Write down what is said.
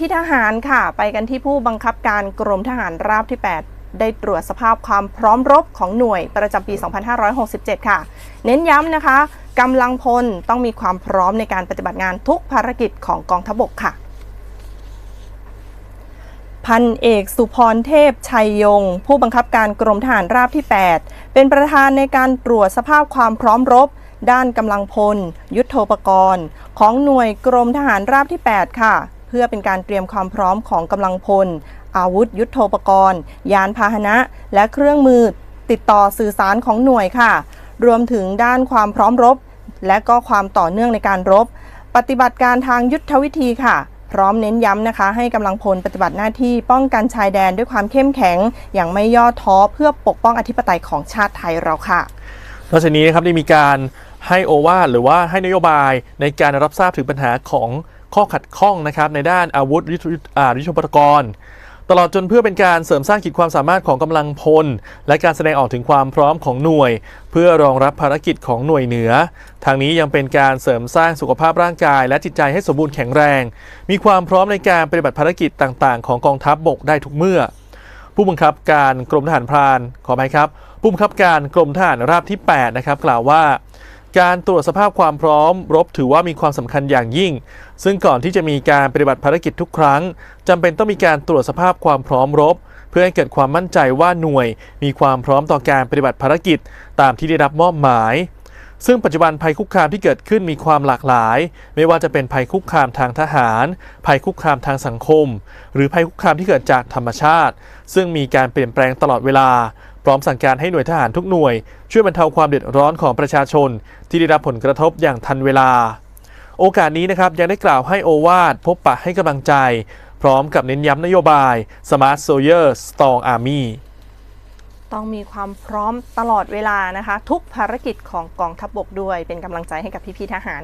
ที่ทหารค่ะ ไปกันที่ผู้บังคับการกรมทหารราบที่ 8 ได้ตรวจสภาพความพร้อมรบของหน่วยประจำปี 2567 ค่ะ เน้นย้ำนะคะกำลังพลต้องมีความพร้อมในการปฏิบัติงานทุกภารกิจของกองทัพบกค่ะ พันเอกสุพรเทพชัยยง ผู้บังคับการกรมทหารราบที่ 8 เป็นประธานในการตรวจสภาพความพร้อมรบ ด้านกำลังพล ยุทโธปกรณ์ ของหน่วยกรมทหารราบที่ 8 ค่ะ พื่อเป็นการเตรียมความพร้อมของกำลังพล อาวุธยุทโธปกรณ์ ยานพาหนะ และเครื่องมือติดต่อสื่อสารของหน่วยค่ะ รวมถึงด้านความพร้อมรบ และก็ความต่อเนื่องในการรบ ปฏิบัติการทางยุทธวิธีค่ะ พร้อมเน้นย้ำนะคะ ให้กำลังพลปฏิบัติหน้าที่ป้องกันชายแดนด้วยความเข้มแข็ง อย่างไม่ย่อท้อเพื่อปกป้องอธิปไตยของชาติไทยเราค่ะนอกจากนี้นะครับได้มีการให้โอวาหรือว่าให้นโยบายในการรับทราบถึงปัญหาของ ข้อขัดข้องนะครับในด้านอาวุธยุทโธอ่ายุทธปกรณ์ตลอดจนเพื่อเป็นการเสริมสร้างขีดความสามารถของกำลังพล และการแสดงออกถึงความพร้อมของหน่วย เพื่อรองรับภารกิจของหน่วยเหนือ ทางนี้ยังเป็นการเสริมสร้างสุขภาพร่างกาย และจิตใจให้สมบูรณ์แข็งแรง มีความพร้อมในการปฏิบัติภารกิจต่างๆ ของกองทัพบบกได้ทุกเมื่อ ผู้บังคับการกรมทหารพรานขออภัยครับ ผู้บังคับการกรมทหารราบที่8นะครับกล่าวว่า การตรวจสภาพความพร้อมรบถือว่ามีความสำคัญอย่างยิ่ง ซึ่งก่อนที่จะมีการปฏิบัติภารกิจทุกครั้งจำเป็นต้องมีการตรวจสภาพความพร้อมรบ เพื่อให้เกิดความมั่นใจว่าหน่วย มีความพร้อมต่อการปฏิบัติภารกิจ ตามที่ได้รับมอบหมาย ซึ่งปัจจุบันภัยคุกคามที่เกิดขึ้นมีความหลากหลาย ไม่ว่าจะเป็นภัยคุกคามทางทหาร ภัยคุกคามทางสังคม หรือภัยคุกคามที่เกิดจากธรรมชาติ ซึ่งมีการเปลี่ยนแปลงตลอดเวลา พร้อมสั่งการให้หน่วยทหารทุกหน่วย ช่วยบรรเทาความเดือดร้อนของประชาชน ที่ได้รับผลกระทบอย่างทันเวลา โอกาสนี้นะครับยังได้กล่าวให้โอวาทพบปะให้กำลังใจ พร้อมกับเน้นย้ำนโยบาย Smart Soldier Strong Army ต้องมีความพร้อมตลอดเวลานะคะ ทุกภารกิจของกองทัพบกด้วยเป็นกำลังใจให้กับพี่ๆทหาร